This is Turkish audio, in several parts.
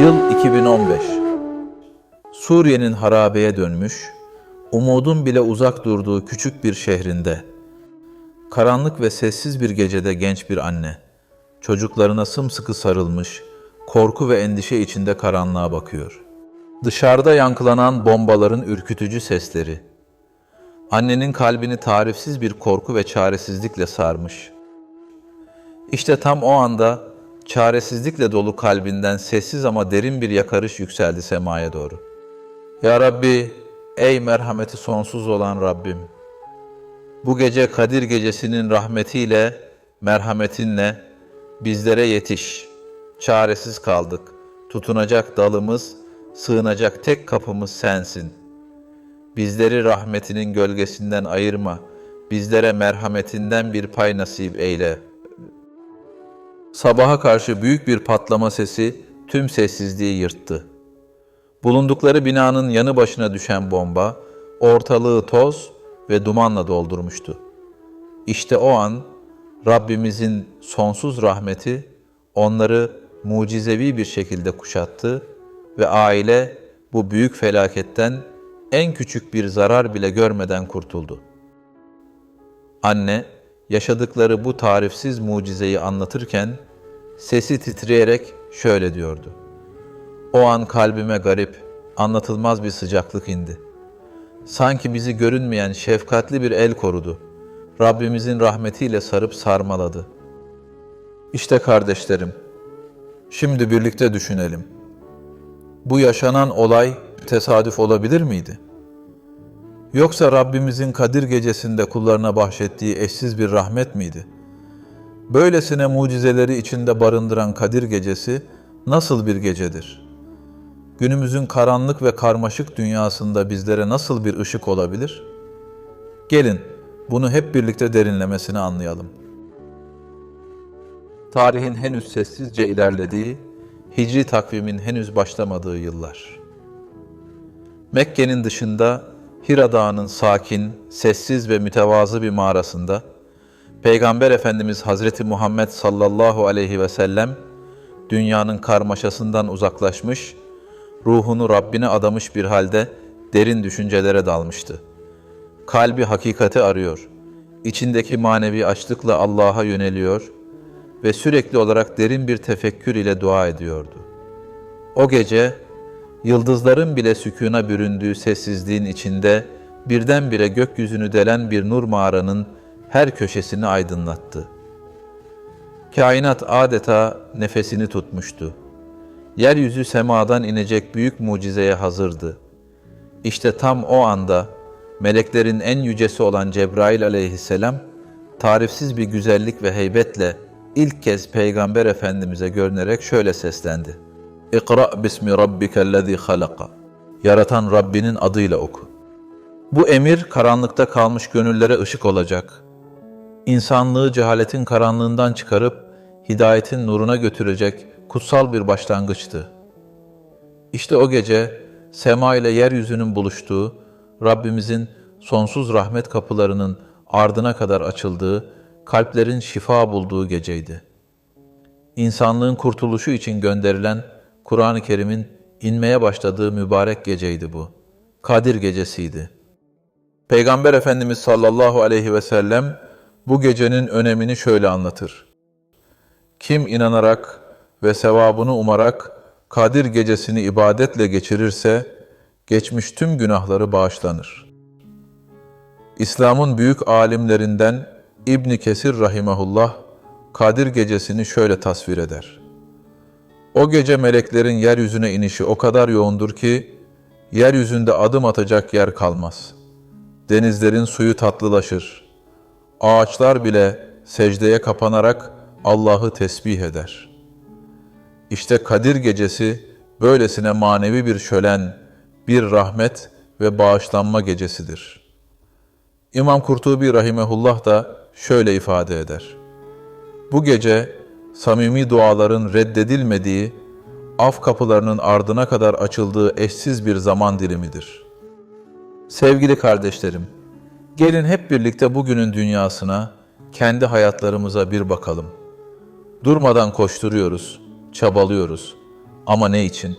Yıl 2015. Suriye'nin harabeye dönmüş, umudun bile uzak durduğu küçük bir şehrinde, karanlık ve sessiz bir gecede genç bir anne, çocuklarına sımsıkı sarılmış, korku ve endişe içinde karanlığa bakıyor. Dışarıda yankılanan bombaların ürkütücü sesleri, annenin kalbini tarifsiz bir korku ve çaresizlikle sarmış. İşte tam o anda çaresizlikle dolu kalbinden sessiz ama derin bir yakarış yükseldi semaya doğru. Ya Rabbi, ey merhameti sonsuz olan Rabbim, bu gece Kadir gecesinin rahmetiyle, merhametinle bizlere yetiş. Çaresiz kaldık. Tutunacak dalımız, sığınacak tek kapımız sensin. Bizleri rahmetinin gölgesinden ayırma. Bizlere merhametinden bir pay nasip eyle. Sabaha karşı büyük bir patlama sesi tüm sessizliği yırttı. Bulundukları binanın yanı başına düşen bomba ortalığı toz ve dumanla doldurmuştu. İşte o an Rabbimizin sonsuz rahmeti onları mucizevi bir şekilde kuşattı ve aile bu büyük felaketten en küçük bir zarar bile görmeden kurtuldu. Anne yaşadıkları bu tarifsiz mucizeyi anlatırken sesi titreyerek şöyle diyordu. O an kalbime garip, anlatılmaz bir sıcaklık indi. Sanki bizi görünmeyen şefkatli bir el korudu. Rabbimizin rahmetiyle sarıp sarmaladı. İşte kardeşlerim, şimdi birlikte düşünelim. Bu yaşanan olay tesadüf olabilir miydi? Yoksa Rabbimizin Kadir gecesinde kullarına bahşettiği eşsiz bir rahmet miydi? Böylesine mucizeleri içinde barındıran Kadir gecesi nasıl bir gecedir? Günümüzün karanlık ve karmaşık dünyasında bizlere nasıl bir ışık olabilir? Gelin bunu hep birlikte derinlemesine anlayalım. Tarihin henüz sessizce ilerlediği, hicri takvimin henüz başlamadığı yıllar. Mekke'nin dışında Hira Dağı'nın sakin, sessiz ve mütevazı bir mağarasında Peygamber Efendimiz Hazreti Muhammed sallallahu aleyhi ve sellem dünyanın karmaşasından uzaklaşmış, ruhunu Rabbine adamış bir halde derin düşüncelere dalmıştı. Kalbi hakikati arıyor, içindeki manevi açlıkla Allah'a yöneliyor ve sürekli olarak derin bir tefekkür ile dua ediyordu. O gece yıldızların bile sükûna büründüğü sessizliğin içinde birdenbire gökyüzünü delen bir nur mağaranın her köşesini aydınlattı. Kainat adeta nefesini tutmuştu. Yeryüzü semadan inecek büyük mucizeye hazırdı. İşte tam o anda meleklerin en yücesi olan Cebrail aleyhisselam tarifsiz bir güzellik ve heybetle ilk kez Peygamber Efendimiz'e görünerek şöyle seslendi. İkra bismi rabbikellezî halaka. Yaratan Rabbinin adıyla oku. Bu emir karanlıkta kalmış gönüllere ışık olacak. İnsanlığı cehaletin karanlığından çıkarıp hidayetin nuruna götürecek kutsal bir başlangıçtı. İşte o gece sema ile yeryüzünün buluştuğu, Rabbimizin sonsuz rahmet kapılarının ardına kadar açıldığı, kalplerin şifa bulduğu geceydi. İnsanlığın kurtuluşu için gönderilen Kur'an-ı Kerim'in inmeye başladığı mübarek geceydi bu. Kadir gecesiydi. Peygamber Efendimiz sallallahu aleyhi ve sellem bu gecenin önemini şöyle anlatır. Kim inanarak ve sevabını umarak Kadir gecesini ibadetle geçirirse, geçmiş tüm günahları bağışlanır. İslam'ın büyük alimlerinden İbn Kesir rahimahullah Kadir gecesini şöyle tasvir eder. O gece meleklerin yeryüzüne inişi o kadar yoğundur ki yeryüzünde adım atacak yer kalmaz. Denizlerin suyu tatlılaşır. Ağaçlar bile secdeye kapanarak Allah'ı tesbih eder. İşte Kadir gecesi böylesine manevi bir şölen, bir rahmet ve bağışlanma gecesidir. İmam Kurtubi rahimehullah da şöyle ifade eder. Bu gece samimi duaların reddedilmediği, af kapılarının ardına kadar açıldığı eşsiz bir zaman dilimidir. Sevgili kardeşlerim, gelin hep birlikte bugünün dünyasına, kendi hayatlarımıza bir bakalım. Durmadan koşturuyoruz, çabalıyoruz. Ama ne için?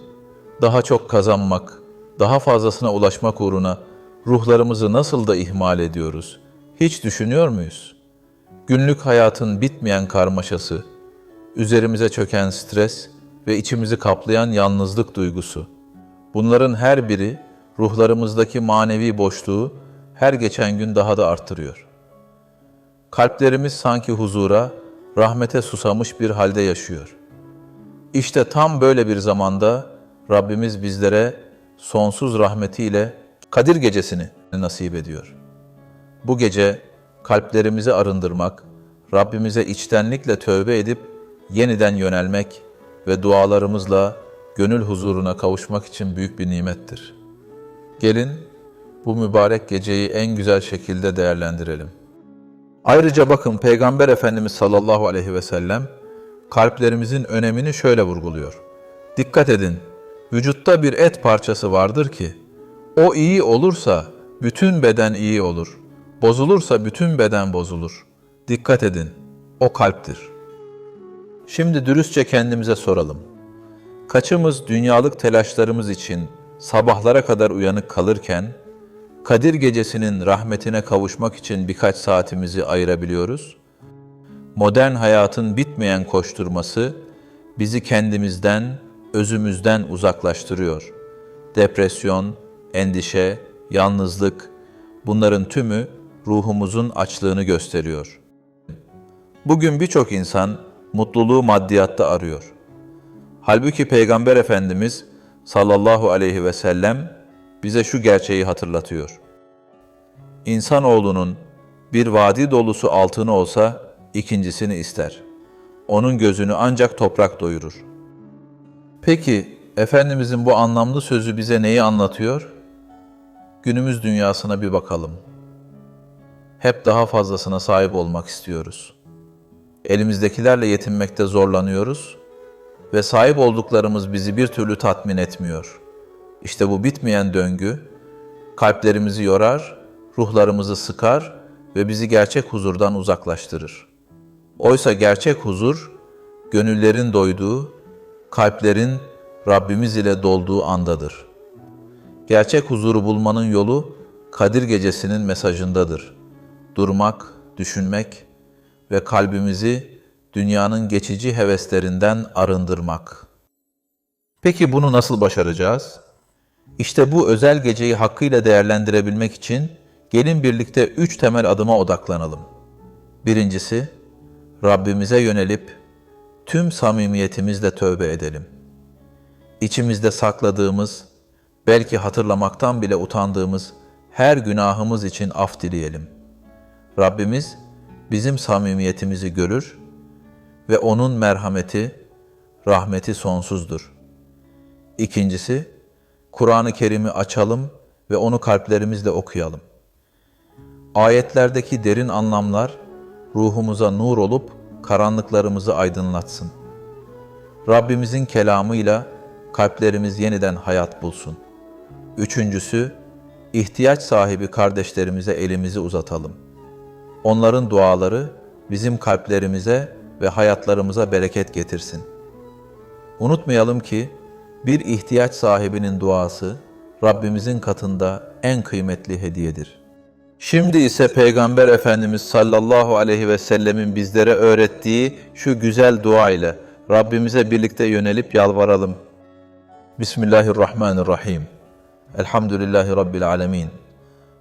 Daha çok kazanmak, daha fazlasına ulaşmak uğruna ruhlarımızı nasıl da ihmal ediyoruz? Hiç düşünüyor muyuz? Günlük hayatın bitmeyen karmaşası, üzerimize çöken stres ve içimizi kaplayan yalnızlık duygusu. Bunların her biri ruhlarımızdaki manevi boşluğu her geçen gün daha da arttırıyor. Kalplerimiz sanki huzura, rahmete susamış bir halde yaşıyor. İşte tam böyle bir zamanda Rabbimiz bizlere sonsuz rahmetiyle Kadir gecesini nasip ediyor. Bu gece kalplerimizi arındırmak, Rabbimize içtenlikle tövbe edip yeniden yönelmek ve dualarımızla gönül huzuruna kavuşmak için büyük bir nimettir. Gelin bu mübarek geceyi en güzel şekilde değerlendirelim. Ayrıca bakın Peygamber Efendimiz sallallahu aleyhi ve sellem kalplerimizin önemini şöyle vurguluyor. Dikkat edin, vücutta bir et parçası vardır ki, o iyi olursa bütün beden iyi olur, bozulursa bütün beden bozulur. Dikkat edin, o kalptir. Şimdi dürüstçe kendimize soralım. Kaçımız dünyalık telaşlarımız için sabahlara kadar uyanık kalırken, Kadir gecesinin rahmetine kavuşmak için birkaç saatimizi ayırabiliyoruz? Modern hayatın bitmeyen koşturması bizi kendimizden, özümüzden uzaklaştırıyor. Depresyon, endişe, yalnızlık bunların tümü ruhumuzun açlığını gösteriyor. Bugün birçok insan mutluluğu maddiyatta arıyor. Halbuki Peygamber Efendimiz sallallahu aleyhi ve sellem bize şu gerçeği hatırlatıyor. İnsanoğlunun bir vadi dolusu altını olsa ikincisini ister. Onun gözünü ancak toprak doyurur. Peki Efendimizin bu anlamlı sözü bize neyi anlatıyor? Günümüz dünyasına bir bakalım. Hep daha fazlasına sahip olmak istiyoruz. Elimizdekilerle yetinmekte zorlanıyoruz ve sahip olduklarımız bizi bir türlü tatmin etmiyor. İşte bu bitmeyen döngü kalplerimizi yorar, ruhlarımızı sıkar ve bizi gerçek huzurdan uzaklaştırır. Oysa gerçek huzur, gönüllerin doyduğu, kalplerin Rabbimiz ile dolduğu andadır. Gerçek huzuru bulmanın yolu Kadir Gecesi'nin mesajındadır. Durmak, düşünmek ve kalbimizi dünyanın geçici heveslerinden arındırmak. Peki bunu nasıl başaracağız? İşte bu özel geceyi hakkıyla değerlendirebilmek için gelin birlikte üç temel adıma odaklanalım. Birincisi, Rabbimize yönelip tüm samimiyetimizle tövbe edelim. İçimizde sakladığımız, belki hatırlamaktan bile utandığımız her günahımız için af dileyelim. Rabbimiz bizim samimiyetimizi görür ve onun merhameti, rahmeti sonsuzdur. İkincisi, Kur'an-ı Kerim'i açalım ve onu kalplerimizle okuyalım. Ayetlerdeki derin anlamlar ruhumuza nur olup karanlıklarımızı aydınlatsın. Rabbimizin kelamıyla kalplerimiz yeniden hayat bulsun. Üçüncüsü, ihtiyaç sahibi kardeşlerimize elimizi uzatalım. Onların duaları bizim kalplerimize ve hayatlarımıza bereket getirsin. Unutmayalım ki bir ihtiyaç sahibinin duası Rabbimizin katında en kıymetli hediyedir. Şimdi ise Peygamber Efendimiz sallallahu aleyhi ve sellemin bizlere öğrettiği şu güzel dua ile Rabbimize birlikte yönelip yalvaralım. Bismillahirrahmanirrahim. Elhamdülillahi Rabbil alemin.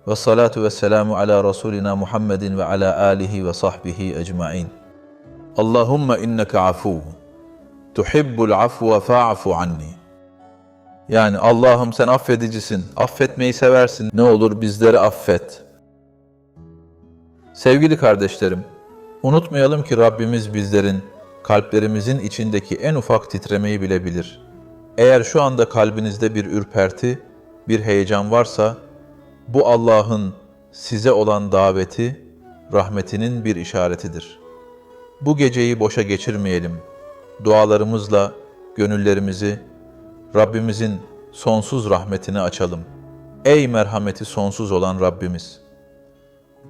Ve salatu ve selamu ala Resulina Muhammedin ve ala alihi ve sahbihi ecmain. Allahümme inneke afuv. Tuhibbul afwa fa'fu anni. Yani Allah'ım sen affedicisin, affetmeyi seversin. Ne olur bizleri affet. Sevgili kardeşlerim, unutmayalım ki Rabbimiz bizlerin kalplerimizin içindeki en ufak titremeyi bile bilir. Eğer şu anda kalbinizde bir ürperti, bir heyecan varsa, bu Allah'ın size olan daveti, rahmetinin bir işaretidir. Bu geceyi boşa geçirmeyelim. Dualarımızla gönüllerimizi Rabbimizin sonsuz rahmetini açalım. Ey merhameti sonsuz olan Rabbimiz!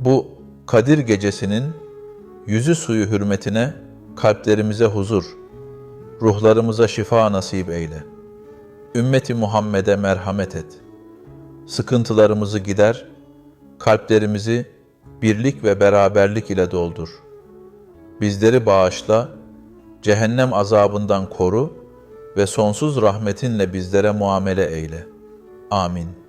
Bu Kadir gecesinin yüzü suyu hürmetine kalplerimize huzur, Ruhlarımıza şifa nasip eyle. Ümmeti Muhammed'e merhamet et. Sıkıntılarımızı gider, kalplerimizi birlik ve beraberlik ile doldur. Bizleri bağışla, cehennem azabından koru ve sonsuz rahmetinle bizlere muamele eyle. Amin.